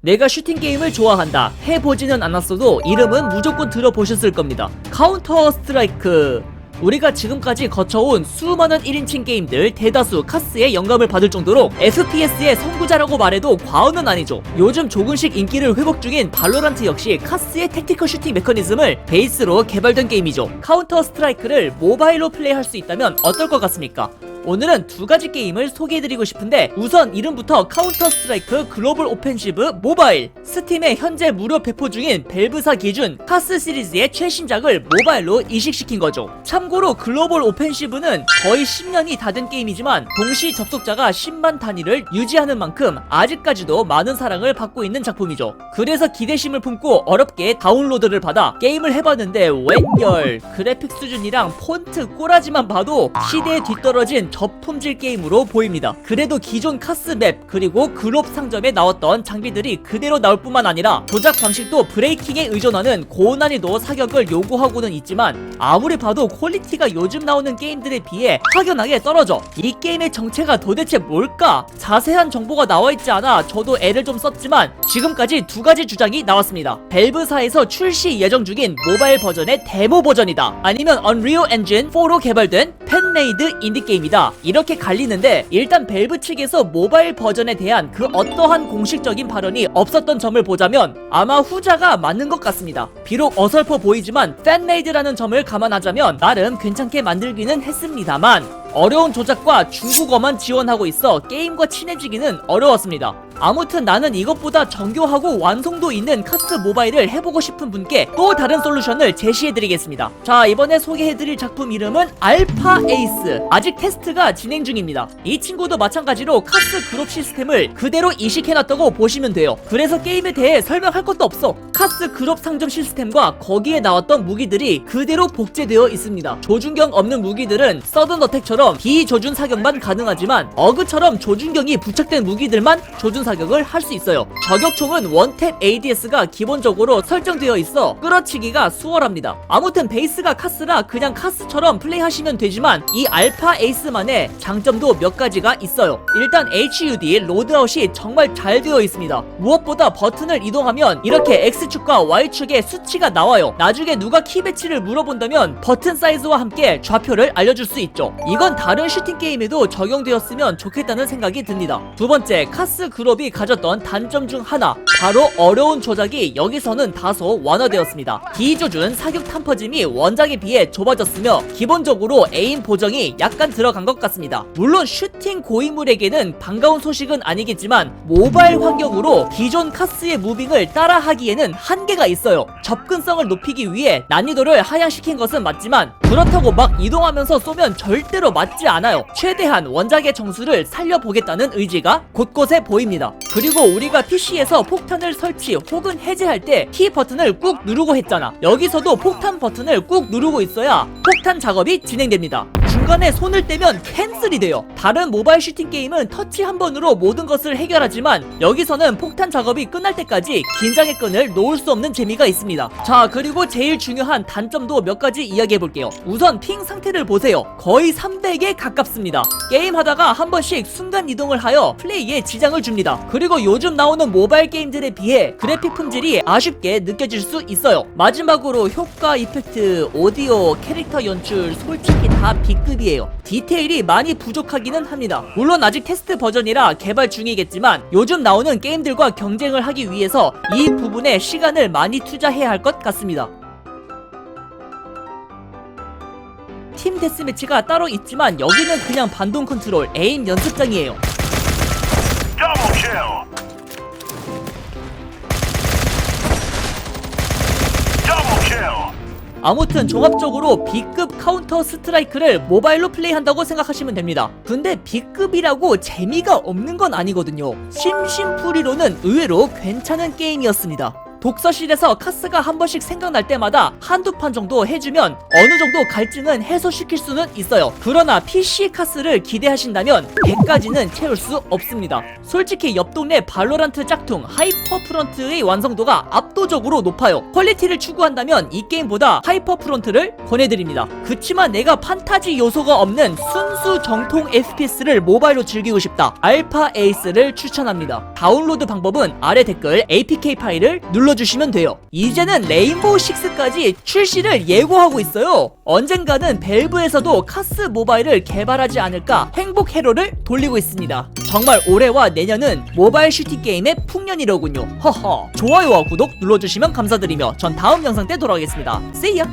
내가 슈팅 게임을 좋아한다. 해보지는 않았어도 이름은 무조건 들어보셨을 겁니다. 카운터 스트라이크. 우리가 지금까지 거쳐온 수많은 1인칭 게임들 대다수 카스의 영감을 받을 정도로 FPS의 선구자라고 말해도 과언은 아니죠. 요즘 조금씩 인기를 회복 중인 발로란트 역시 카스의 택티컬 슈팅 메커니즘을 베이스로 개발된 게임이죠. 카운터 스트라이크를 모바일로 플레이할 수 있다면 어떨 것 같습니까? 오늘은 두 가지 게임을 소개해드리고 싶은데 우선 이름부터 카운터 스트라이크 글로벌 오펜시브 모바일. 스팀에 현재 무료 배포 중인 벨브사 기준 카스 시리즈의 최신작을 모바일로 이식시킨 거죠. 참고로 글로벌 오펜시브는 거의 10년이 다 된 게임이지만 동시 접속자가 10만 단위를 유지하는 만큼 아직까지도 많은 사랑을 받고 있는 작품이죠. 그래서 기대심을 품고 어렵게 다운로드를 받아 게임을 해봤는데 웬열. 그래픽 수준이랑 폰트 꼬라지만 봐도 시대에 뒤떨어진 저품질 게임으로 보입니다. 그래도 기존 카스 맵 그리고 글롭 상점에 나왔던 장비들이 그대로 나올 뿐만 아니라 조작 방식도 브레이킹에 의존하는 고난이도 사격을 요구하고는 있지만 아무리 봐도 퀄리티가 요즘 나오는 게임들에 비해 확연하게 떨어져. 이 게임의 정체가 도대체 뭘까? 자세한 정보가 나와 있지 않아 저도 애를 좀 썼지만 지금까지 두 가지 주장이 나왔습니다. 벨브사에서 출시 예정 중인 모바일 버전의 데모 버전이다. 아니면 Unreal Engine 4로 개발된 팬메이드 인디 게임이다. 이렇게 갈리는데 일단 벨브 측에서 모바일 버전에 대한 그 어떠한 공식적인 발언이 없었던 점을 보자면 아마 후자가 맞는 것 같습니다. 비록 어설퍼 보이지만 팬메이드라는 점을 감안하자면 나름 괜찮게 만들기는 했습니다만 어려운 조작과 중국어만 지원하고 있어 게임과 친해지기는 어려웠습니다. 아무튼 나는 이것보다 정교하고 완성도 있는 카스 모바일을 해보고 싶은 분께 또 다른 솔루션을 제시해드리겠습니다. 자, 이번에 소개해드릴 작품 이름은 알파 에이스. 아직 테스트가 진행 중입니다. 이 친구도 마찬가지로 카스 그룹 시스템을 그대로 이식해놨다고 보시면 돼요. 그래서 게임에 대해 설명할 것도 없어. 카스 그룹 상점 시스템과 거기에 나왔던 무기들이 그대로 복제되어 있습니다. 조준경 없는 무기들은 서든 어택처럼 비조준 사격만 가능하지만 어그처럼 조준경이 부착된 무기들만 조준 사격을 할 수 있어요. 저격총은 원탭 ADS가 기본적으로 설정되어 있어 끌어치기가 수월합니다. 아무튼 베이스가 카스라 그냥 카스처럼 플레이하시면 되지만 이 알파 에이스만의 장점도 몇 가지가 있어요. 일단 HUD 로드아웃이 정말 잘 되어 있습니다. 무엇보다 버튼을 이동하면 이렇게 X축과 Y축의 수치가 나와요. 나중에 누가 키 배치를 물어본다면 버튼 사이즈와 함께 좌표를 알려줄 수 있죠. 이건 다른 슈팅 게임에도 적용되었으면 좋겠다는 생각이 듭니다. 두 번째, 카스 그룹이 가졌던 단점 중 하나, 바로 어려운 조작이 여기서는 다소 완화되었습니다. 비조준 사격 탐퍼짐이 원작에 비해 좁아졌으며 기본적으로 에임 보정이 약간 들어간 것 같습니다. 물론 슈팅 고인물에게는 반가운 소식은 아니겠지만 모바일 환경으로 기존 카스의 무빙을 따라하기에는 한계가 있어요. 접근성을 높이기 위해 난이도를 하향시킨 것은 맞지만 그렇다고 막 이동하면서 쏘면 절대로 맞지 않아요. 최대한 원작의 정수를 살려보겠다는 의지가 곳곳에 보입니다. 그리고 우리가 PC에서 폭 탄을 설치 혹은 해제할 때 T 버튼을 꾹 누르고 했잖아. 여기서도 폭탄 버튼을 꾹 누르고 있어야 폭탄 작업이 진행됩니다. 중간에 손을 떼면 캔슬이 돼요. 다른 모바일 슈팅 게임은 터치 한 번으로 모든 것을 해결하지만 여기서는 폭탄 작업이 끝날 때까지 긴장의 끈을 놓을 수 없는 재미가 있습니다. 자, 그리고 제일 중요한 단점도 몇 가지 이야기해 볼게요. 우선 핑 상태를 보세요. 거의 300에 가깝습니다. 게임 하다가 한 번씩 순간 이동을 하여 플레이에 지장을 줍니다. 그리고 요즘 나오는 모바일 게임들에 비해 그래픽 품질이 아쉽게 느껴질 수 있어요. 마지막으로 효과 이펙트, 오디오, 캐릭터 연출 솔직히 다 B급 이에요. 디테일이 많이 부족하기는 합니다. 물론 아직 테스트 버전이라 개발 중이겠지만 요즘 나오는 게임들과 경쟁을 하기 위해서 이 부분에 시간을 많이 투자해야 할 것 같습니다. 팀 데스매치가 따로 있지만 여기는 그냥 반동 컨트롤 에임 연습장이에요. 아무튼 종합적으로 B급 카운터 스트라이크를 모바일로 플레이한다고 생각하시면 됩니다. 근데 B급이라고 재미가 없는 건 아니거든요. 심심풀이로는 의외로 괜찮은 게임이었습니다. 독서실에서 카스가 한 번씩 생각날 때마다 한두 판 정도 해주면 어느 정도 갈증은 해소시킬 수는 있어요. 그러나 PC 카스를 기대하신다면 100까지는 채울 수 없습니다. 솔직히 옆 동네 발로란트 짝퉁 하이퍼 프론트의 완성도가 압도적으로 높아요. 퀄리티를 추구한다면 이 게임보다 하이퍼 프론트를 권해드립니다. 그치만 내가 판타지 요소가 없는 순수 정통 FPS를 모바일로 즐기고 싶다. 알파 에이스를 추천합니다. 다운로드 방법은 아래 댓글 APK 파일을 눌러 주시면 돼요. 이제는 레인보우 6까지 출시를 예고하고 있어요. 언젠가는 벨브에서도 카스 모바일을 개발하지 않을까 행복 회로를 돌리고 있습니다. 정말 올해와 내년은 모바일 슈팅 게임의 풍년이로군요. 허허. 좋아요와 구독 눌러주시면 감사드리며 전 다음 영상 때 돌아오겠습니다. See ya!